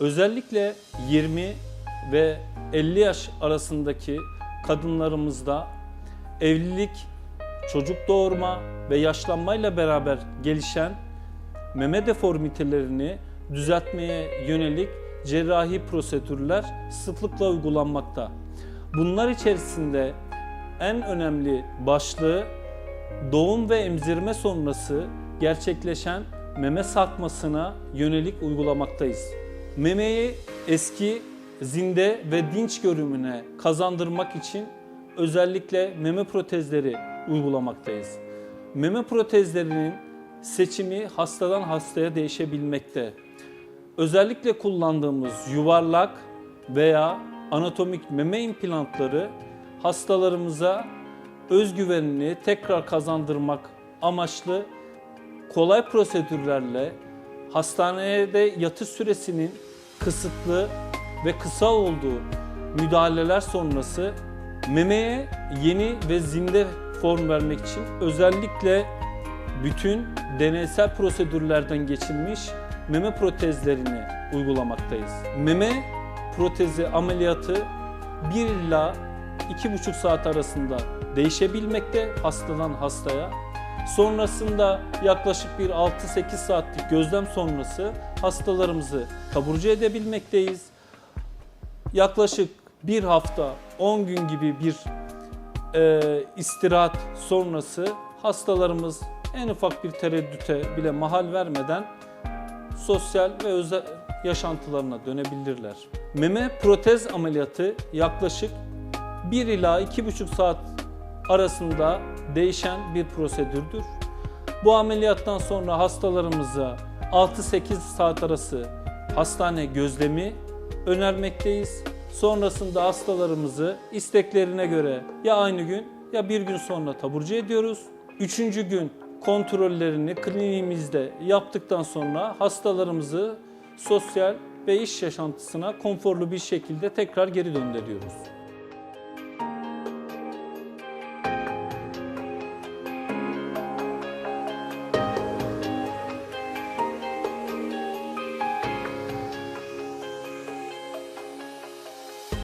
Özellikle 20 ve 50 yaş arasındaki kadınlarımızda evlilik, çocuk doğurma ve yaşlanmayla beraber gelişen meme deformitelerini düzeltmeye yönelik cerrahi prosedürler sıklıkla uygulanmakta. Bunlar içerisinde en önemli başlığı doğum ve emzirme sonrası gerçekleşen meme sarkmasına yönelik uygulamaktayız. Memeyi eski, zinde ve dinç görünümüne kazandırmak için özellikle meme protezleri uygulamaktayız. Meme protezlerinin seçimi hastadan hastaya değişebilmekte. Özellikle kullandığımız yuvarlak veya anatomik meme implantları hastalarımıza özgüvenini tekrar kazandırmak amaçlı kolay prosedürlerle hastanede yatış süresinin kısıtlı ve kısa olduğu müdahaleler sonrası memeye yeni ve zinde form vermek için özellikle bütün deneysel prosedürlerden geçilmiş meme protezlerini uygulamaktayız. Meme protezi ameliyatı 1 ila 2,5 saat arasında değişebilmekte hastadan hastaya. Sonrasında yaklaşık bir 6-8 saatlik gözlem sonrası hastalarımızı taburcu edebilmekteyiz. Yaklaşık bir hafta 10 gün gibi bir e, istirahat sonrası hastalarımız en ufak bir tereddüte bile mahal vermeden sosyal ve özel yaşantılarına dönebilirler. Meme protez ameliyatı yaklaşık 1 ila 2,5 saat arasında değişen bir prosedürdür. Bu ameliyattan sonra hastalarımıza 6-8 saat arası hastane gözlemi önermekteyiz. Sonrasında hastalarımızı isteklerine göre ya aynı gün ya bir gün sonra taburcu ediyoruz. Üçüncü gün kontrollerini kliniğimizde yaptıktan sonra hastalarımızı sosyal ve iş yaşantısına konforlu bir şekilde tekrar geri döndürüyoruz.